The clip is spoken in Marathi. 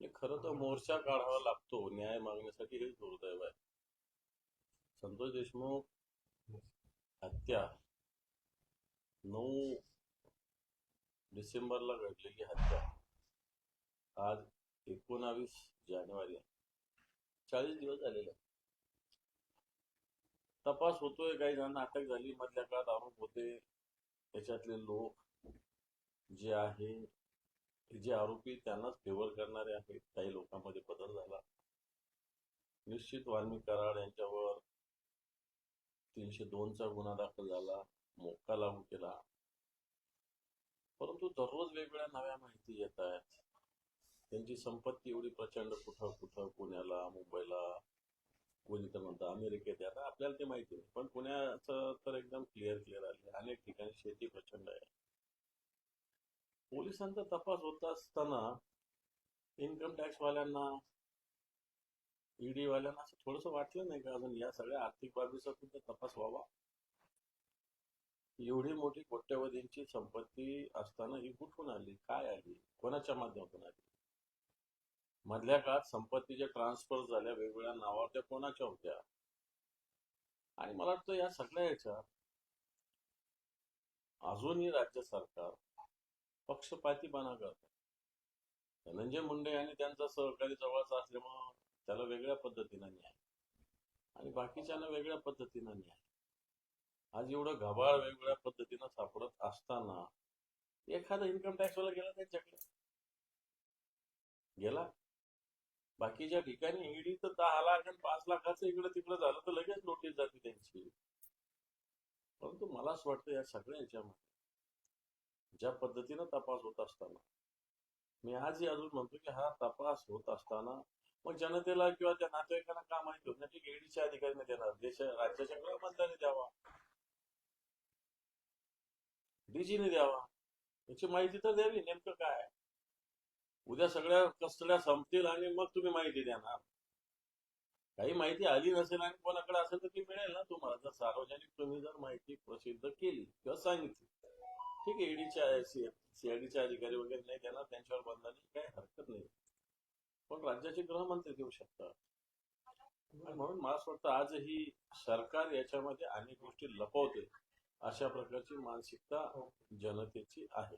हे खरं तर मोर्चा काढावा लागतो. न्याय मागण्यासाठी हेच दुर्दैव आहे. संतोष देशमुख हत्या. नऊ डिसेंबरला घडलेली हत्या. आज एकोणावीस जानेवारी आहे. चाळीस दिवस झालेले तपास होतोय काही जणांना अटक झाली मधल्या काळात आरोप होते. त्याच्यातले लोक जे आहे जे आरोपी त्यांनाच फेवर करणारे आहेत काही लोकांमध्ये बदल झाला. निश्चित वाल्मिक कराड यांच्यावर तीनशे दोनचा गुन्हा दाखल झाला मोक्का लागू केला. परंतु दररोज वेगवेगळ्या नव्या माहिती येत आहेत. त्यांची संपत्ती एवढी प्रचंड कुठं कुठं पुण्याला मुंबईला कोणी तर म्हणतं अमेरिकेत आहे. आता आपल्याला ते माहिती नाही. पण पुण्याचं तर एकदम क्लिअर क्लिअर आले. अनेक ठिकाणी शेती प्रचंड आहे. पोलिसांचा तपास होत असताना इन्कम टॅक्स वाल्यांना ईडी वाल्यांना असं थोडस वाटलं नाही का? अजून या सगळ्या आर्थिक बाबीचा सुद्धा तपास व्हावा. एवढी मोठी कोट्यवधींची संपत्ती असताना ही कुठून आली? काय आली? कोणाच्या माध्यमातून आली? मधल्या काळात संपत्तीच्या ट्रान्सफर झाल्या वेगवेगळ्या नावावर त्या कोणाच्या होत्या? आणि मला वाटतं या सगळ्या याच्यात अजूनही राज्य सरकार पक्षपातीपणा करतात. धनंजय मुंडे आणि त्यांचा सहकारी जवळचा असल्यामुळं त्याला वेगळ्या पद्धतीनं न्याय. आणि बाकीच्यांना वेगळ्या पद्धतीनं न्याय. आज एवढं घबाळ वेगवेगळ्या पद्धतीनं सापडत असताना एखादा इन्कम टॅक्स वाला गेला त्यांच्याकडे. गेला? बाकीच्या ठिकाणी ईडी तर दहा लाख आणि पाच लाखाचं इकडं तिकडं झालं तर लगेच नोटीस जाते त्यांची. परंतु मला असं वाटतं या सगळ्या याच्यामध्ये ज्या पद्धतीनं तपास होत असताना. मी आजही अजून म्हणतो की हा तपास होत असताना मग जनतेला किंवा त्या नातेवाईकांना का माहिती होत नाही? की ईडीच्या अधिकाऱ्यांनी देणार. देश राज्याच्या गृहमंत्र्यांनी द्यावा. डीजीने द्यावा. याची माहिती तर द्यावी नेमकं काय? उद्या सगळ्या कस्टड्या संपतील आणि मग तुम्ही माहिती देणार. काही माहिती आली नसेल आणि कोणाकडे असेल तर ती मिळेल ना तुम्हाला. जर सार्वजनिक तुम्ही जर माहिती प्रसिद्ध केली किंवा सांगितली ठीक आहे ईडीच्या सीआयडीच्या अधिकारी वगैरे नाही त्यांना त्यांच्यावर बंधन काही हरकत नाही. पण राज्याचे गृहमंत्री देऊ शकतात. आणि म्हणून मला असं वाटतं आजही सरकार याच्यामध्ये अनेक गोष्टी लपवते अशा प्रकारची मानसिकता जनतेची आहे.